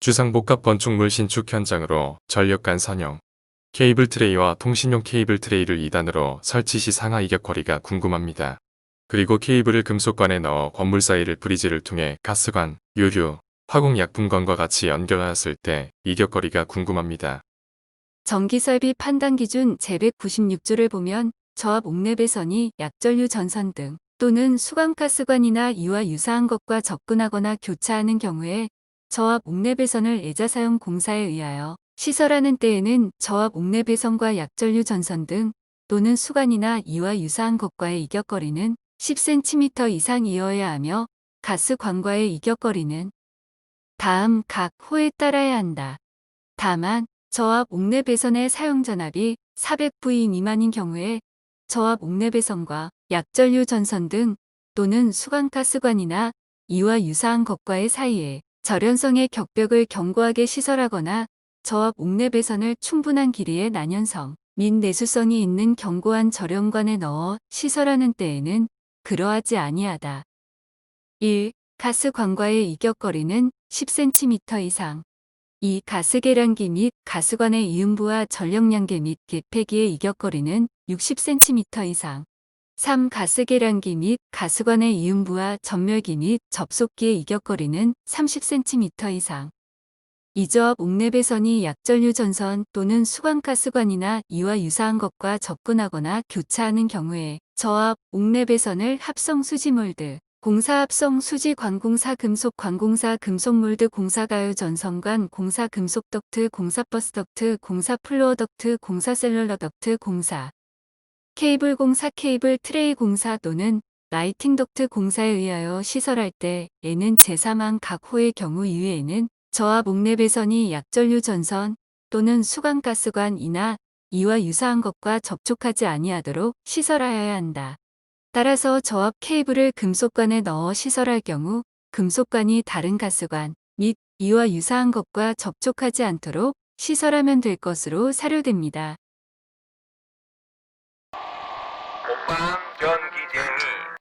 주상복합 건축물 신축 현장으로 전력간 선형. 케이블 트레이와 통신용 케이블 트레이를 2단으로 설치 시 상하 이격 거리가 궁금합니다. 그리고 케이블을 금속관에 넣어 건물 사이를 브리지를 통해 가스관, 유류, 화공약품관과 같이 연결하였을 때 이격 거리가 궁금합니다. 전기설비 판단 기준 제196조를 보면 저압 옥내배선이 약전류 전선 등 또는 수광가스관이나 이와 유사한 것과 접근하거나 교차하는 경우에 저압 옥내배선을 애자 사용 공사에 의하여 시설하는 때에는 저압 옥내배선과 약전류 전선 등 또는 수관이나 이와 유사한 것과의 이격거리는 10cm 이상이어야 하며 가스관과의 이격거리는 다음 각 호에 따라야 한다. 다만 저압 옥내배선의 사용 전압이 400V 미만인 경우에 저압 옥내배선과 약전류 전선 등 또는 수광가스관이나 이와 유사한 것과의 사이에 절연성의 격벽을 견고하게 시설하거나 저압 옥내 배선을 충분한 길이의 난연성 및 내수성이 있는 견고한 절연관에 넣어 시설하는 때에는 그러하지 아니하다. 1. 가스관과의 이격거리는 10cm 이상 2. 가스계량기 및 가스관의 이음부와 전력량계 및 개폐기의 이격거리는 60cm 이상 3. 가스계량기 및 가스관의 이음부와 전멸기 및 접속기의 이격거리는 30cm 이상 이저압 옥내배선이 약전류 전선 또는 수광가스관이나 이와 유사한 것과 접근하거나 교차하는 경우에 저압 옥내배선을 합성 수지몰드 공사 합성 수지 관공사 금속 관공사 금속몰드 공사 가유 전선관 공사 금속 덕트 공사 버스 덕트 공사 플로어 덕트 공사 셀룰러 덕트 공사 케이블 공사 케이블 트레이 공사 또는 라이팅 덕트 공사에 의하여 시설할 때 에는 제3항 각 호의 경우 이외에는 저압 옥내배선이 약전류 전선 또는 수광가스관이나 이와 유사한 것과 접촉하지 아니하도록 시설하여야 한다. 따라서 저압 케이블을 금속관에 넣어 시설할 경우 금속관이 다른 가스관 및 이와 유사한 것과 접촉하지 않도록 시설하면 될 것으로 사료됩니다. 목방 전기쟁이